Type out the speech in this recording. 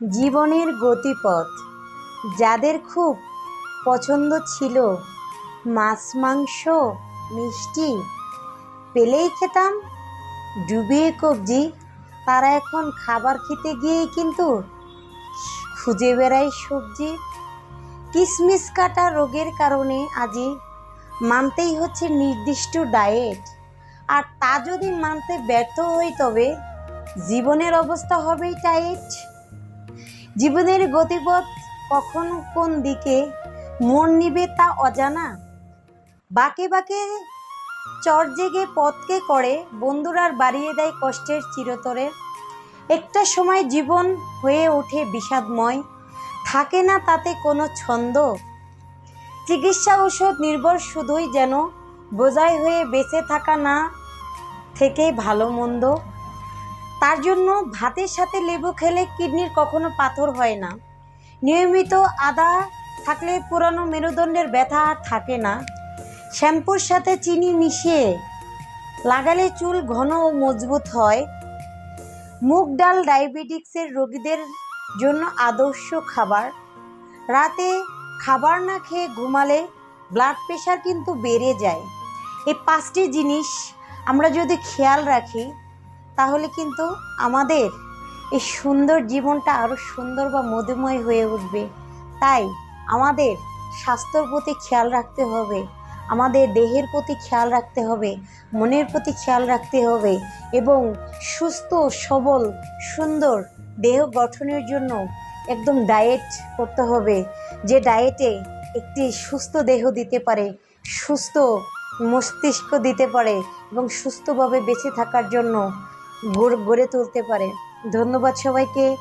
জীবনের গতিপথ। যাদের খুব পছন্দ ছিল মাছ, মাংস, মিষ্টি, পেলেই খেতাম। ডুবিয়ে কবজি, তারা এখন খাবার খেতে গিয়েই কিন্তু খুঁজে বেড়ায় সবজি। কিসমিস কাটা রোগের কারণে আজই মানতেই হচ্ছে নির্দিষ্ট ডায়েট। আর তা যদি মানতে ব্যর্থ হই তবে জীবনের অবস্থা হবেই টাইট। জীবনের গতিপথ কখন কোন দিকে, মন নিবে তা অজানা? বাঁকে বাঁকে চর জেগে পথকে করে, বন্ধুরার বাড়িয়ে দেয় কষ্টের চিরতরে। একটা সময় জীবন হয়ে ওঠে বিষাদময়, থাকে না তাতে কোনো ছন্দ। চিকিৎসা ওষুধ নির্ভর শুধুই যেন, বোঝাই হয়ে বেঁচে থাকা না থেকেই ভালো মন্দ। তার জন্য ভাতের সাথে লেবু খেলে কিডনির কখনো পাথর হয় না। নিয়মিত আদা থাকলে পুরানো মেরুদণ্ডের ব্যথা আর থাকে না। শ্যাম্পুর সাথে চিনি মিশিয়ে লাগালে চুল ঘন ও মজবুত হয়। মুগ ডাল ডায়াবেটিক্সের রোগীদের জন্য আদর্শ খাবার। রাতে খাবার না খেয়ে ঘুমালে ব্লাড প্রেশার কিন্তু বেড়ে যায়। এই পাঁচটি জিনিস আমরা যদি খেয়াল রাখি তাহলে কিন্তু আমাদের এই সুন্দর জীবনটা আরও সুন্দর বা মধুময় হয়ে উঠবে। তাই আমাদের স্বাস্থ্যর প্রতি খেয়াল রাখতে হবে, আমাদের দেহের প্রতি খেয়াল রাখতে হবে, মনের প্রতি খেয়াল রাখতে হবে এবং সুস্থ, সবল, সুন্দর দেহ গঠনের জন্য একদম ডায়েট করতে হবে, যে ডায়েটে একটি সুস্থ দেহ দিতে পারে, সুস্থ মস্তিষ্ক দিতে পারে এবং সুস্থভাবে বেঁচে থাকার জন্য গড়ে তুলতে পারে। ধন্যবাদ সবাইকে।